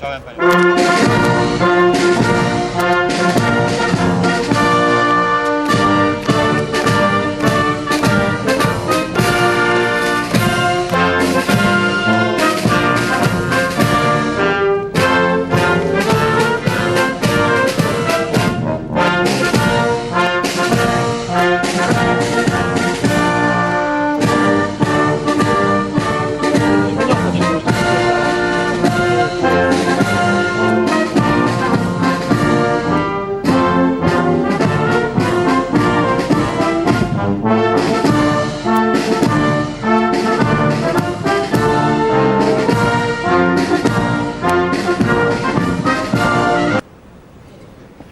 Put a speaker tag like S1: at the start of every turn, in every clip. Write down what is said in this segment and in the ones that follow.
S1: Chao,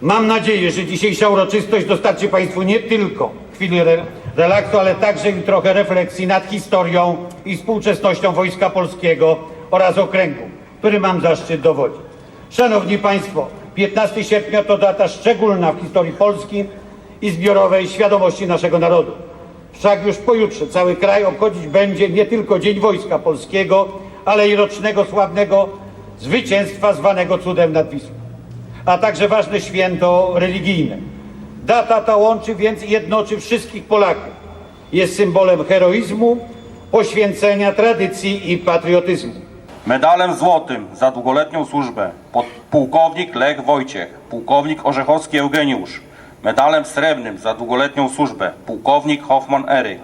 S2: Mam nadzieję, że dzisiejsza uroczystość dostarczy Państwu nie tylko chwili re relaksu, ale także i trochę refleksji nad historią i współczesnością Wojska Polskiego oraz okręgu, który mam zaszczyt dowodzić. Szanowni Państwo, 15 sierpnia to data szczególna w historii Polski i zbiorowej świadomości naszego narodu. Wszak już pojutrze cały kraj obchodzić będzie nie tylko Dzień Wojska Polskiego, ale i rocznego sławnego zwycięstwa zwanego cudem nad Wisłą a także ważne święto religijne. Data ta łączy więc i jednoczy wszystkich Polaków. Jest symbolem heroizmu, poświęcenia, tradycji i patriotyzmu.
S3: Medalem złotym za długoletnią służbę pułkownik Lech Wojciech, pułkownik Orzechowski Eugeniusz. Medalem srebrnym za długoletnią służbę pułkownik Hoffman Eryk.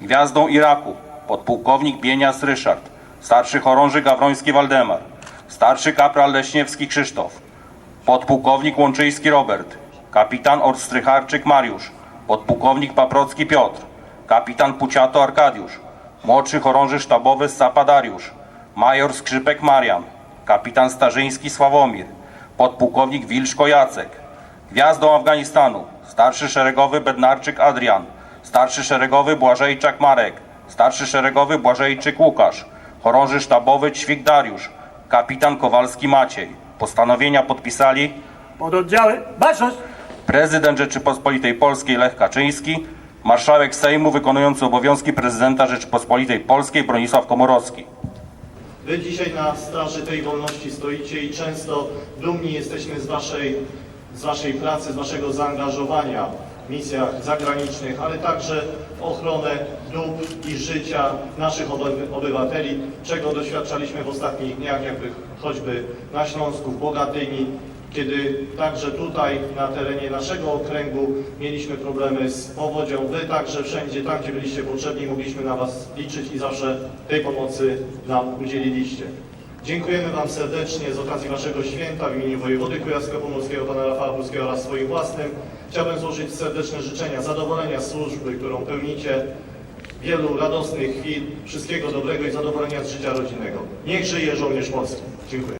S3: Gwiazdą Iraku podpułkownik Bienias Ryszard, starszy chorąży Gawroński Waldemar, starszy kapral Leśniewski Krzysztof, podpułkownik Łączyński Robert, kapitan Orstrycharczyk Mariusz, podpułkownik Paprocki Piotr, kapitan Puciato Arkadiusz, młodszy chorąży sztabowy Sapa Dariusz, major Skrzypek Marian, kapitan Starzyński Sławomir, podpułkownik Wilczko Jacek, gwiazdą Afganistanu, starszy szeregowy Bednarczyk Adrian, starszy szeregowy Błażejczak Marek, starszy szeregowy Błażejczyk Łukasz, chorąży sztabowy Ćwik Dariusz, kapitan Kowalski Maciej. Postanowienia podpisali
S4: Pododdziały, baczność!
S3: prezydent Rzeczypospolitej Polskiej Lech Kaczyński, marszałek Sejmu wykonujący obowiązki prezydenta Rzeczypospolitej Polskiej Bronisław Komorowski.
S5: Wy dzisiaj na straży tej wolności stoicie i często dumni jesteśmy z waszej, z waszej pracy, z waszego zaangażowania misjach zagranicznych, ale także ochronę dóbr i życia naszych oby- obywateli, czego doświadczaliśmy w ostatnich dniach, jakby choćby na Śląsku, w Bogatyni, kiedy także tutaj na terenie naszego okręgu mieliśmy problemy z powodzią. Wy także wszędzie, tam gdzie byliście potrzebni, mogliśmy na Was liczyć i zawsze tej pomocy nam udzieliliście. Dziękujemy Wam serdecznie z okazji Waszego święta w imieniu wojewody kujawsko-pomorskiego, pana Rafała Bulskiego oraz swoim własnym. Chciałbym złożyć serdeczne życzenia zadowolenia służby, którą pełnicie, wielu radosnych chwil, wszystkiego dobrego i zadowolenia z życia rodzinnego. Niech żyje żołnierz polski. Dziękuję.